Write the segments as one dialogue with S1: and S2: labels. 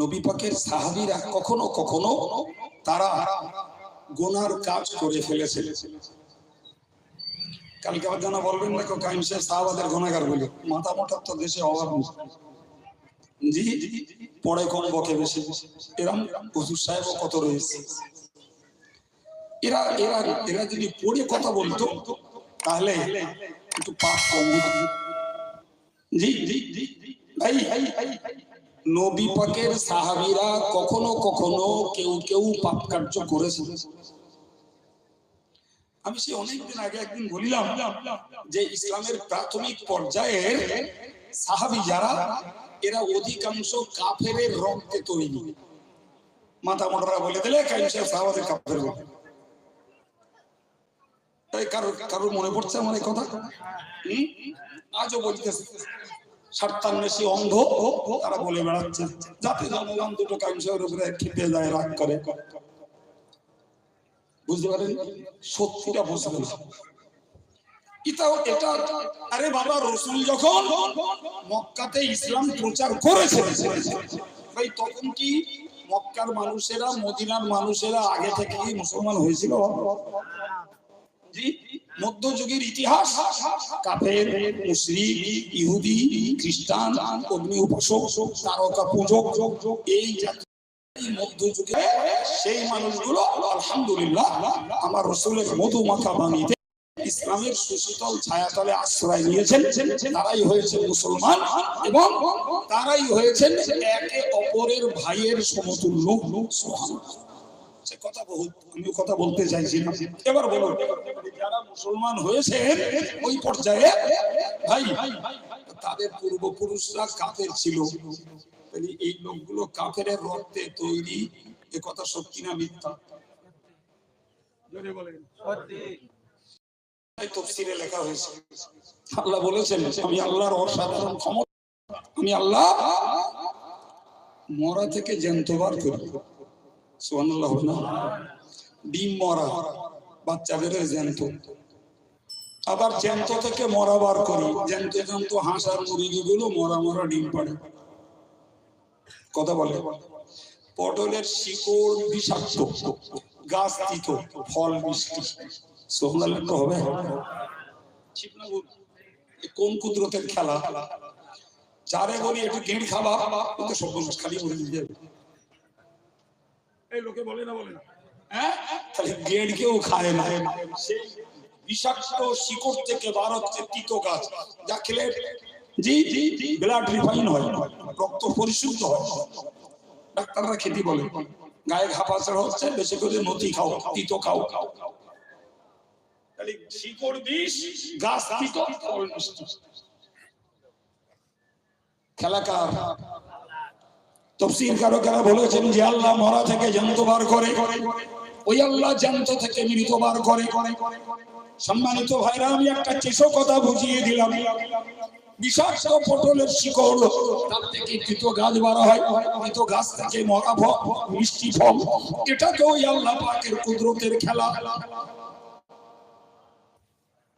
S1: নবী পাকের সাহাবীরা কখনো কখনো তারা গোনার কাজ করে ফেলেছে। কালকে আবার জানা বলবেন না কেউ কাইম সাহেব সাহাবাদের গোনাগার বলে, মাথা মোটার তো দেশে অভাব জি পড়ে কম বকে বেশি। এরম হুজুর সাহেবও কত রয়েছে। এরা এরা এরা যদি পড়ে কথা বলতো, তাহলে একটু পাপ কম হতো। নবী পাকের সাহাবীরা কখনো কখনো কেউ কেউ পাপ কার্য করেছে। আমি সে অনেকদিন আগে একদিন বলিলাম যে ইসলামের প্রাথমিক পর্যায়ের সাহাবী যারা, এরা অধিকাংশ কাফেরের রক্তে তৈরি। মাথা মোটরা বলে দিলে কাইসা সাহাবাদের কাফের কারোর মনে পড়ছে আমার এই কথা? আজও বলতেছে অন্ধ বলে বেড়াচ্ছে যাতে যায়, রাগ করে। বুঝতে আরে বাবা, রসুল যখন মক্কাতে ইসলাম প্রচার করেছে তখন কি মক্কার মানুষেরা, মদিনার মানুষেরা আগে থেকেই মুসলমান হয়েছিল? মধ্যযুগের ইতিহাস, কাফের মুসলিম ইহুদি, খ্রিস্টান, অগ্নি উপাসক, তারকা পূজক, এই মধ্যযুগে সেই মানুষগুলো আলহামদুলিল্লাহ আমার রসুলের মধু মাখা বাণীতে ইসলামের সুশীতল ছায়াতলে আশ্রয় নিয়েছেন তারাই হয়েছে মুসলমান এবং তারাই হয়েছেন একে অপরের ভাইয়ের সমতুল্য সুবহানাল্লাহ। সে কথা বহুত কথা বলতে চাইছি এবার বলুন যারা মুসলমান হয়েছে ওই পর্যায়ে ভাই তাদের পূর্বপুরুষরা কাফের ছিল। তাহলে এই লোকগুলো কাফের রক্তে তৈরি এ কথা সত্যি না মিথ্যা? তফসিরে লেখা হয়েছে আল্লাহ বলেছেন আমি আল্লাহর অসাধারণ ক্ষমতা আমি আল্লাহ মরা থেকে জ্যান্ত বার করি। আবার জ্যান্ত থেকে মরা বার করি, জ্যান্ত জ্যান্ত হাঁস আর মরা মরা ডিম কথা বলে? পটলের শিকড় বিষাক্ত, গাছ তিত, ফল মিষ্টি। তো হবে। কোন কুদরতের খেলা? যারে বলি একটু গেঁড় খাবা সর্বনাশ, খালি এই লোকে বলে না বলে না। হ্যাঁ? তাহলে কেউ খায় না। সেই বিষাক্ত শিকড় থেকে বার হচ্ছে তিত গাছ যা খেলে জি জি জি। ব্লাড রিফাইন হয় রক্ত পরিশুদ্ধ হয়। ডাক্তাররা খেতে বলে গায়ে ঘাপাচড়া হচ্ছে বেশি করে নতি খাও তিত খাও। খাও খাও তাহলে শিকড় বিষ গাছ তিত। খেলাকার তফসির কারও বলেছেন যে আল্লাহ মরা থেকে জ্যান্ত বার করে, ওই আল্লাহ জ্যান্ত থেকে মৃত বার করে। সম্মানিত ভাইরা, আমি একটা চেষো কথা বুঝিয়ে দিলাম। বিষাক্ত পটলের শিকড়, তার থেকে তিত গাছ বার হয়, তিত গাছ থেকে মরা ফল, মিষ্টি ফল এটাকে ওই আল্লাহ পাকের কুদরতের খেলা।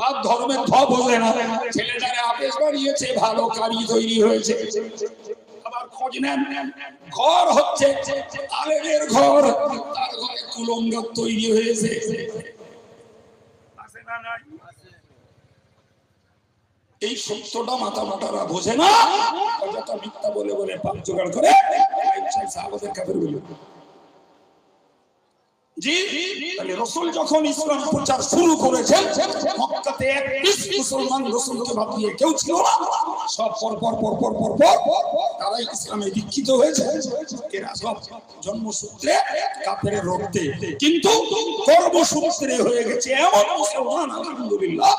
S1: বাপ ধর্মের ধ বোঝে না, ছেলেটারে আবেশ বাড়িয়েছে, ভালো কারি তৈরি হয়েছে? এই সত্যটা মাথা মোটারা বোঝে না মিথ্যা বলে বলে জোগাড় করে বলে জি তাহলে রসুল যখন ইসলাম প্রচার শুরু করেছেন মক্কাতে এক মুসলমান রসুলকে দিয়ে কেউ ছিল না সব পর পর পর পর পর পর তারাই ইসলামে দীক্ষিত হয়েছে। জন্মসূত্রে কাপের রক্তে। কিন্তু কর্মসূত্রে হয়ে গেছে এমন মুসলমান, আলহামদুলিল্লাহ।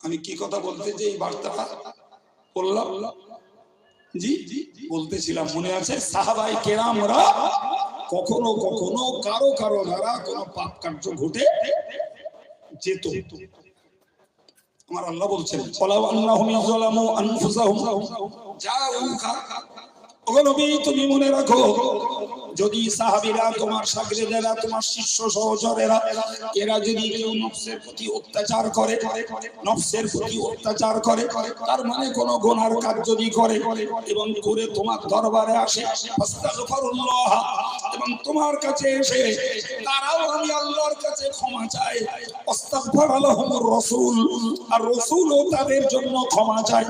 S1: আমি কি কথা বলতে যে এই বার্তাটা বললাম জি বলতেছিলাম, মনে আছে? সাহাবাই কেরামরা কখনো কখনো, কারও কারও দ্বারা কোন পাপ কার্য ঘটে যেত। আমার আল্লাহ বলছেন, ওয়ালাউ আন্নাহুম ইয়াযলামু আনফুসাহুম। জাউকা ওগো নবী, তুমি মনে রাখো যদি সাহাবিরা তোমার সাগরেদেরা, তোমার শিষ্য সহচরেরা, এরা যদি কেউ নফসের প্রতি অত্যাচার করে, নফসের প্রতি অত্যাচার করে, তার মানে কোন গোনার কাজ যদি করে এবং করে তোমার দরবারে আসে এবং তোমার কাছে এসে, তারাও আমি আল্লাহর কাছে ক্ষমা চাই। রাসূল। আর রসুলও তাদের জন্য ক্ষমা চায়।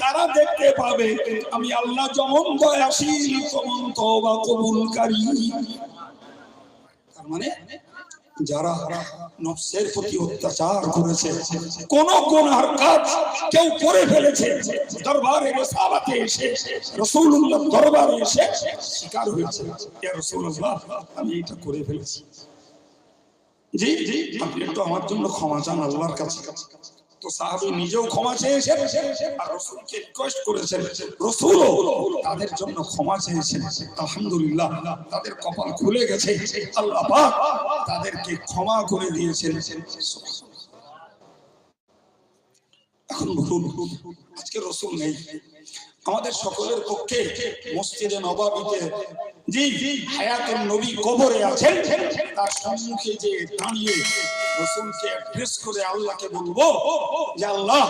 S1: তারা দেখতে পাবে, আমি আল্লাহ যেমন দয়াশীল তেমন তওবা কবুলকারী। তার মানে যারা নফসের প্রতি অত্যাচার করেছে, কোন গুনার কাজ কেউ করে ফেলেছে। দরবারে রেসালাতে এসে রাসূলুল্লাহ দরবারে এসে স্বীকার হয়েছে। ইয়া রাসূলুল্লাহ, আমি এটা করে ফেলেছি। জি জি, আপনি একটু আমার জন্য ক্ষমা চান আল্লাহর কাছে। তো সাহাবী নিজেও ক্ষমা চেয়েছেন আর রসুলকে রিকোয়েস্ট করেছেন রসুলও তাদের জন্য ক্ষমা চেয়েছেন। আলহামদুলিল্লাহ তাদের কপাল খুলে গেছে। আল্লাহ পাক তাদেরকে ক্ষমা করে দিয়েছেন। এখন বলুন আজকে রসুল নেই। আমাদের সকলের পক্ষে মসজিদে নবাবিতে জি হায়াতের নবী কবরে আছেন তার সম্মুখে যে দাঁড়িয়ে রসুলকে অ্যাড্রেস করে আল্লাহকে বলব যে আল্লাহ